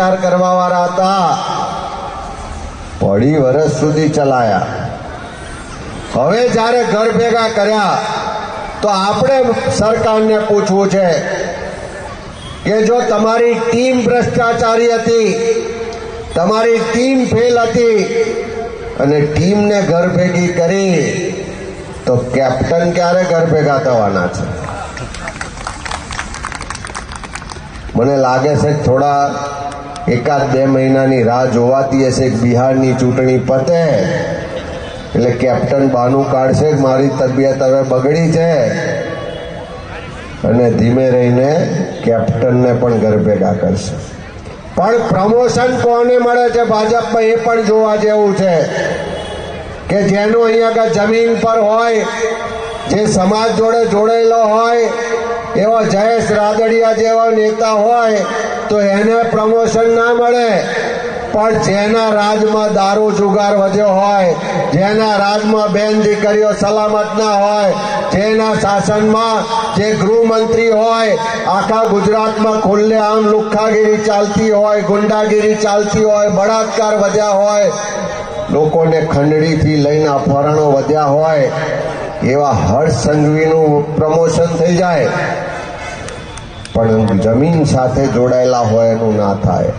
કરવા વાળા હતા. અઢી વર્ષ સુધી ચલાયા. હવે જ્યારે ઘર ભેગા કર્યા, તો આપણે સરકારને પૂછવું છે કે જો તમારી ટીમ ભ્રષ્ટાચારી હતી, તમારી ટીમ ફેલ હતી, અને ટીમને ઘર ભેગી કરી, તો કેપ્ટન ક્યારે ઘર ભેગા થવાના છે? મને લાગે છે થોડા એકાદ બે મહિનાની રાહ જોવાતી હશે બિહારની ચૂંટણી પતે. એટલે કેપ્ટન બાનું કાઢશે મારી તબિયત હવે બગડી છે. અને ધીમે રહીને કેપ્ટનને પણ ઘર ભેગા કરશે. પણ પ્રમોશન કોને મળે છે? ભાજપમાં એ પણ જોવા જેવું છે કે જેનું અહીંયા જમીન પર હોય જે સમાજ જોડે જોડાયેલો હોય, એવા જયેશ રાદડિયા જેવા નેતા હોય, તો એને પ્રમોશન ના મળે. પણ જેના રાજમાં દારૂ જુગાર વધ્યો હોય, જેના રાજમાં બેન દીકરીઓ સલામત ના હોય, જેના શાસનમાં જે ગૃહમંત્રી હોય, આખા ગુજરાતમાં ખુલ્લેઆમ લુખ્ખાગીરી ચાલતી હોય, ગુંડાગીરી ચાલતી હોય, બળાત્કાર વધ્યા હોય, લોકોને ખંડડીથી લઈને અપહરણો વધ્યા હોય એવા હર્ષ સંઘવીનું પ્રમોશન થઈ જાય. પણ જમીન સાથે જોડાયેલા હોય એનું ના થાય.